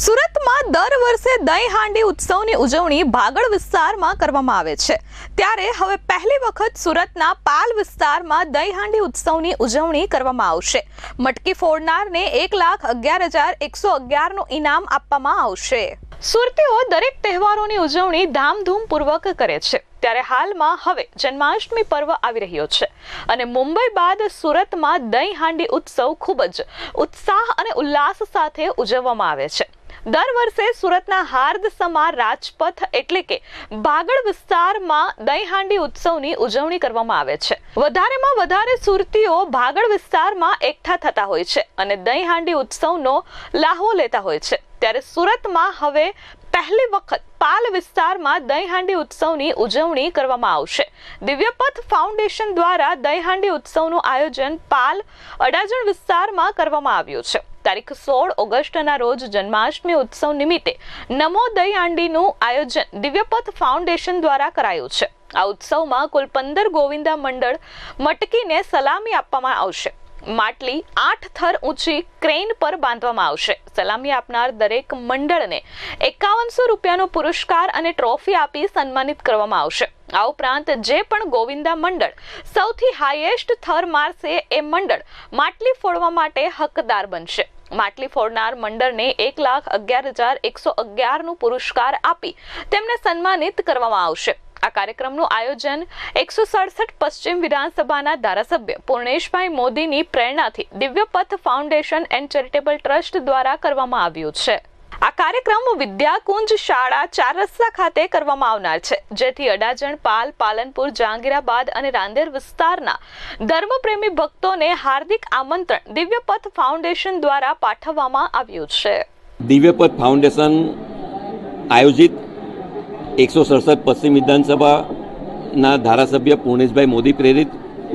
સુરતમાં દર વર્ષે દહીં હાંડી ઉત્સવની ઉજવણી ભાગળ વિસ્તારમાં કરવામાં આવે છે. ત્યારે હવે પહેલી વખત સુરતના પાલ વિસ્તારમાં દહીં હાંડી ઉત્સવની ઉજવણી કરવામાં આવશે. મટકી ફોડનારને એક લાખ અગિયાર હજાર એકસો અગિયારનું ઇનામ આપવામાં આવશે. સુરતીઓ દરેક તહેવારોની ઉજવણી ધામધૂમપૂર્વક કરે છે. ત્યારે હાલમાં હવે જન્માષ્ટમી પર્વ આવી રહ્યો છે અને મુંબઈ બાદ સુરતમાં દહીં હાંડી ઉત્સવ ખૂબ જ ઉત્સાહ અને ઉલ્લાસ સાથે ઉજવવામાં આવે છે. દર વર્ષે સુરતના હાર્દ સમા રાજપથ એટલે કે બાગડ વિસ્તારમાં દહીં હાંડી ઉત્સવની ઉજવણી કરવામાં આવે છે. વધારેમાં વધારે સુરતીઓ ભાગળ વિસ્તારમાં એકઠા થતા હોય છે અને દહીં હાંડી ઉત્સવનો લાહવો લેતા હોય છે. ત્યારે સુરતમાં હવે પહેલી વખત પાલ વિસ્તારમાં દહીં હાંડી ઉત્સવની ઉજવણી કરવામાં આવશે. દિવ્યપથ ફાઉન્ડેશન દ્વારા દહીં હાંડી ઉત્સવનું આયોજન પાલ અડાજણ વિસ્તારમાં કરવામાં આવ્યું છે. તારીખ સોળ ઓગસ્ટના રોજ જન્માષ્ટમી ઉત્સવ નિમિત્તે નમો દહીં આંડીનું આયોજન દિવ્યપથ ફાઉન્ડેશન દ્વારા કરાયું છે. આ ઉત્સવમાં કુલ પંદર ગોવિંદા મંડળ મટકીને સલામી આપવામાં આવશે. માટલી આઠ થર ઊંચી ક્રેન પર બાંધવામાં આવશે. સલામી આપનાર દરેક મંડળને એકાવનસો રૂપિયાનો પુરસ્કાર અને ટ્રોફી આપી સન્માનિત કરવામાં આવશે. આ ઉપરાંત જે પણ ગોવિંદા મંડળ સૌથી હાઈએસ્ટ થર મારશે એ મંડળ માટલી ફોડવા માટે હકદાર બનશે. માટલી ફોડનાર મંડળને એક લાખ અગિયાર હજાર એકસો અગિયારનું પુરસ્કાર આપી તેમને સન્માનિત કરવામાં આવશે. આ કાર્યક્રમનું આયોજન એકસો સડસઠ પશ્ચિમ વિધાનસભાના ધારાસભ્ય પૂર્ણેશભાઈ મોદીની પ્રેરણાથી Divyapath foundation and charitable trust દ્વારા કરવામાં આવ્યું છે. આ કાર્યક્રમ વિદ્યાકુંજ શાળા ચાર રસ્તા ખાતે કરવામાં આવનાર છે, જેથી અડાજણ, પાલ, પાલનપુર, જહાંગીરાબાદ અને રાંદેર વિસ્તારના ધર્મપ્રેમી ભક્તોને હાર્દિક આમંત્રણ દિવ્યપથ ફાઉન્ડેશન દ્વારા પાઠવવામાં આવ્યું છે. દિવ્યપથ ફાઉન્ડેશન આયોજિત એકસો સડસઠ પશ્ચિમ વિધાનસભાના ધારાસભ્ય પૂર્ણેશભાઈ મોદી પ્રેરિત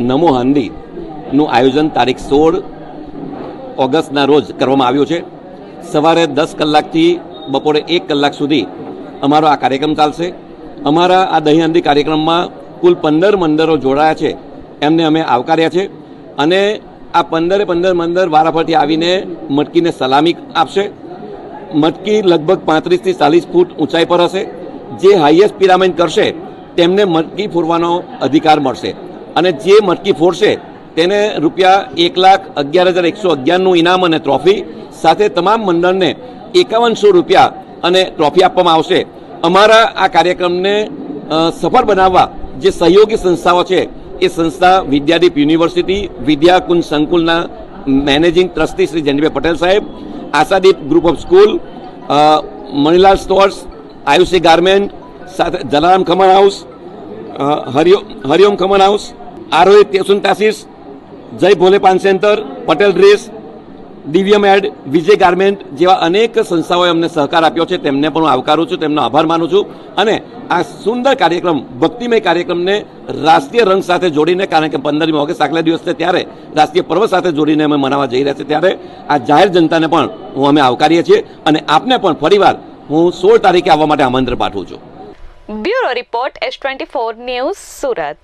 નમો હાંદીનું આયોજન તારીખ સોળ ઓગસ્ટના રોજ કરવામાં આવ્યું છે. સવારે દસ કલાકથી બપોરે એક કલાક સુધી અમારો આ કાર્યક્રમ ચાલશે. અમારા આ દહીં હાંદી કાર્યક્રમમાં કુલ પંદર મંદિરો જોડાયા છે, એમને અમે આવકાર્યા છે અને આ પંદરે પંદર મંદર વારાફરતી આવીને મટકીને સલામી આપશે. મટકી લગભગ પાંત્રીસથી ચાલીસ ફૂટ ઊંચાઈ પર હશે. જે હાઈએસ્ટ પિરામિડ કરશે, તેમને મટકી ફોડવાનો અધિકાર મળશે. અને જે મટકી ફોડશે, તેને રૂપિયા એક લાખ અગિયાર હજાર એકસો અગિયારનું ઇનામ અને ટ્રોફી સાથે તમામ મંડળને એકાવનસો રૂપિયા અને ટ્રોફી આપવામાં આવશે. અમારા આ કાર્યક્રમને સફળ બનાવવા જે સહયોગી સંસ્થાઓ છે, એ સંસ્થા વિદ્યાદીપ યુનિવર્સિટી, વિદ્યાકુંજ સંકુલના મેનેજિંગ ટ્રસ્ટી શ્રી જનભાઈ પટેલ સાહેબ, Ashadeep group of school Manilal stores Ayushi garment સાથે જલારામ ખમણ હાઉસ અ, હરિયો હરિઓમ ખમણ હાઉસ આરોહિત તેસુન તાસીસ જય ભોલે પાન સેન્ટર પટેલ ડ્રેસ દિવ્ય મેડ વિજય ગાર્મેન્ટ જેવા અનેક સંસ્થાઓએ અમને સહકાર આપ્યો છે. તેમને પણ હું આવકારું છું તેમનો આભાર માનું છું. અને આ સુંદર કાર્યક્રમ ભક્તિમય કાર્યક્રમને રાષ્ટ્રીય રંગ સાથે જોડીને કારણ કે પંદરમી ઓગસ્ટ આગલા દિવસ ત્યારે રાષ્ટ્રીય પર્વ સાથે જોડીને અમે મનાવવા જઈ રહ્યા છીએ ત્યારે આ જાહેર જનતાને પણ હું અમે આવકારીએ છીએ. અને આપને પણ ફરીવાર હું સોળ તારીખે આવવા માટે આમંત્રણ પાઠવું છું. Bureau report S twenty four news Surat.